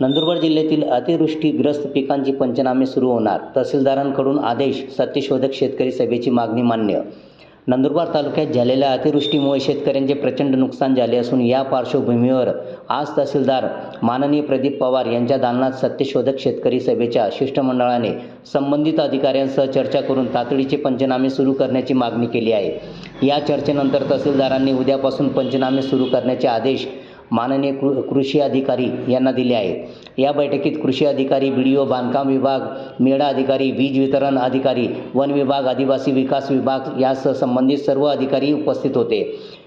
नंदुरबार जिल्ह्यातील अतिवृष्टीग्रस्त पिकांची पंचनामे सुरू होणार. तहसीलदारांकडून आदेश सत्यशोधक शेतकरी सभेची मागणी मान्य. नंदुरबार तालुक्यात झालेल्या अतिवृष्टीमुळे शेतकऱ्यांचे प्रचंड नुकसान झाले असून या पार्श्वभूमीवर आज तहसीलदार माननीय प्रदीप पवार यांच्या दालनात सत्यशोधक शेतकरी सभेच्या शिष्टमंडळाने संबंधित अधिकाऱ्यांसह चर्चा करून तातडीचे पंचनामे सुरू करण्याची मागणी केली आहे. या चर्चेनंतर तहसीलदारांनी उद्यापासून पंचनामे सुरू करण्याचे आदेश माननीय कृ कृषी अधिकारी यांना दिले आहेत. या बैठकीत कृषी अधिकारी बी डी ओ बांधकाम विभाग मेळा अधिकारी वीज वितरण अधिकारी वन विभाग आदिवासी विकास विभाग यासह संबंधित सर्व अधिकारी उपस्थित होते.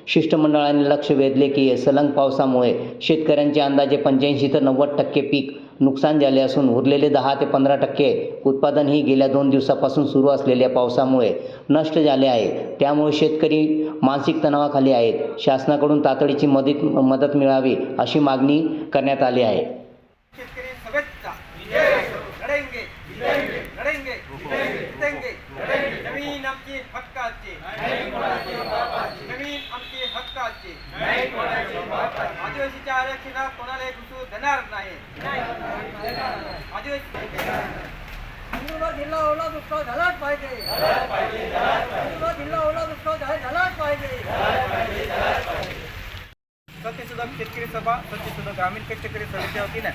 शिष्टमंडळाने लक्ष वेधले की सलंग पावसामुळे शेतकऱ्यांचे अंदाजे पंच्याऐंशी ते नव्वद टक्के पीक नुकसान झाले असून उरलेले दहा ते पंधरा टक्के उत्पादनही गेल्या दोन दिवसापासून सुरू असलेल्या पावसामुळे नष्ट झाले आहे. त्यामुळे शेतकरी मानसिक तणावाखाली आहेत. शासनाकडून तातडीची मदत मदत मिळावी अशी मागणी करण्यात आली आहे. आदिवासीच्या आरक्षणात कोणाला घुसू देणार नाही. आदिवासी जिल्हा ओला दुष्काळ झालाच पाहिजे. जिल्हा ओला दुष्काळ झाला- सत्यशोधक शेतकरी सभा सत्यशोधक ग्रामीण शेतकरी सभेच्या वतीनं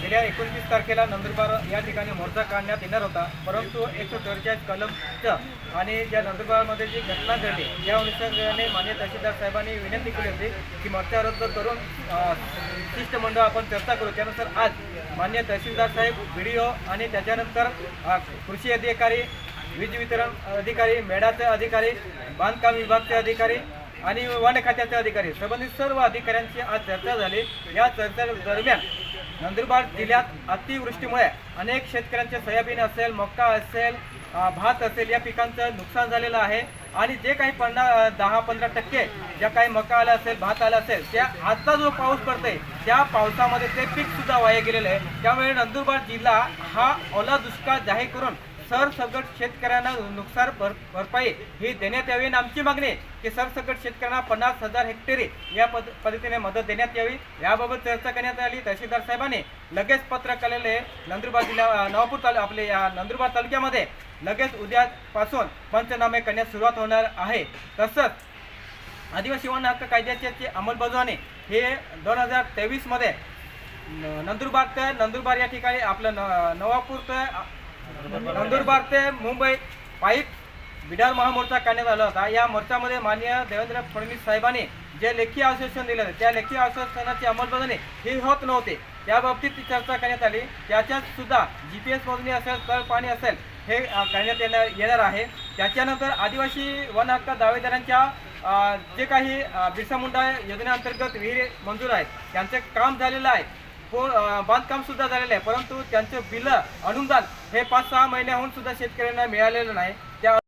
गेल्या एकोणतीस तारखेला नंदुरबार या ठिकाणी मोर्चा काढण्यात येणार होता. परंतु एकशे चव्वेचाळीस कलमचं आणि ज्या नंदुरबारमध्ये जी घटना घडली या अनुषंगाने मान्य तहसीलदार साहेबांनी विनंती केली होती की मोर्चा रद्द करून शिष्टमंडळ आपण चर्चा करू. त्यानुसार आज मान्य तहसीलदार साहेब व्हिडिओ आणि त्याच्यानंतर कृषी अधिकारी वीज वितरण अधिकारी मेडाचे अधिकारी बांधकाम विभागचे अधिकारी आणि वन खात्याचे अधिकारी संबंधित सर्व अधिकाऱ्यांची आज चर्चा झाली. या चर्चे दरम्यान नंदुरबार जिल्ह्यात अतिवृष्टीमुळे अनेक शेतकऱ्यांचे सोयाबीन असेल मक्का असेल भात असेल या पिकांचं नुकसान झालेलं आहे आणि जे काही पन्नास दहा पंधरा टक्के ज्या काही मका आला असेल भात आला असेल त्या आजचा जो पाऊस पडतोय त्या पावसामध्ये ते पीक सुद्धा वाया गेलेलं आहे. त्यामुळे नंदुरबार जिल्हा हा ओला दुष्काळ जाहीर करून सरसकट शेतकऱ्यांना नुकसान भर भरपाई ही देण्यात यावी आणि आमची मागणी आहे की सरसकट शेतकऱ्यांना पन्नास हजार हेक्टरी या पद पद्धतीने मदत देण्यात यावी. याबाबत चर्चा करण्यात आली. तहसीलदार साहेबांनी लगेच पत्र कळलेले नंदुरबार जिल्हा नवापूर तालु आपले या नंदुरबार तालुक्यामध्ये लगेच उद्यापासून पंचनामे करण्यास सुरुवात होणार आहे. तसंच आदिवासी वन हक्क कायद्याची अंमलबजावणी हे दोन हजार तेवीसमध्ये न- नंदुरबार ते नंदुरबार या ठिकाणी आपलं न नवापूर ते नंदुरबार ते मुंबई पाईप बिडार महामोर्चा काढण्यात आला होता. या मोर्चामध्ये माननीय देवेंद्र फडणवीस साहेबांनी जे लेखी आश्वासन दिलं होते त्या लेखी आश्वासनाची अंमलबजावणी ही होत नव्हती. त्या बाबतीत ती चर्चा करण्यात आली. त्याच्यात सुद्धा जी पी एस मोजणी असेल तळ पाणी असेल हे करण्यात येणार येणार आहे. त्याच्यानंतर आदिवासी वन हक्क दावेदारांच्या जे काही बिरसा मुंडा योजनेअंतर्गत विहिरी मंजूर आहेत त्यांचे काम झालेलं आहे. बांधकाम सुद्धा झालेलं आहे. परंतु त्यांचं बिलं अनुदान हे पाच सहा महिन्याहून सुद्धा शेतकऱ्यांना मिळालेलं नाही. त्या